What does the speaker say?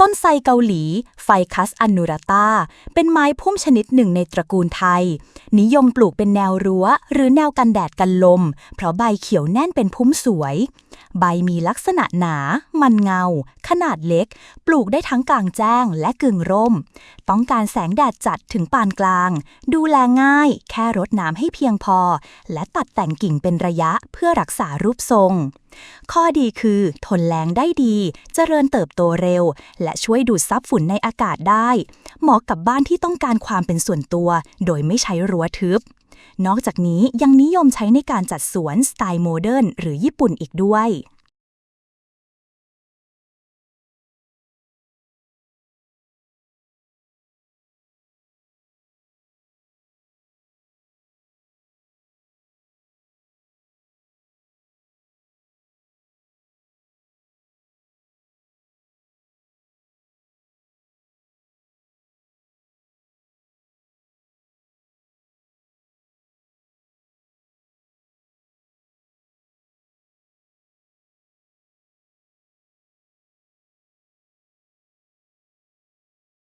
ต้นไทรเกาหลีไฟคัสอันนูราตาเป็นไม้พุ่มชนิดหนึ่งในตระกูลไทย นิยมปลูกเป็นแนวรั้ว หรือแนวกันแดดกันลม เพราะใบเขียวแน่นเป็นพุ่มสวย ใบมีลักษณะหนา มันเงา ขนาดเล็ก ปลูกได้ทั้งกลางแจ้งและกึ่งร่ม ต้องการแสงแดดจัดถึงปานกลาง ดูแลง่าย แค่รดน้ำให้เพียงพอ และตัดแต่งกิ่งเป็นระยะเพื่อรักษารูปทรง ข้อดีคือ ทนแรงได้ดี เจริญเติบโตเร็ว และช่วยดูดซับฝุ่นในอากาศได้ เหมาะกับบ้านที่ต้องการความเป็นส่วนตัว โดยไม่ใช้รั้วทึบ นอกจากนี้ยังนิยมใช้ในการจัดสวนสไตล์โมเดิร์นหรือญี่ปุ่นอีกด้วย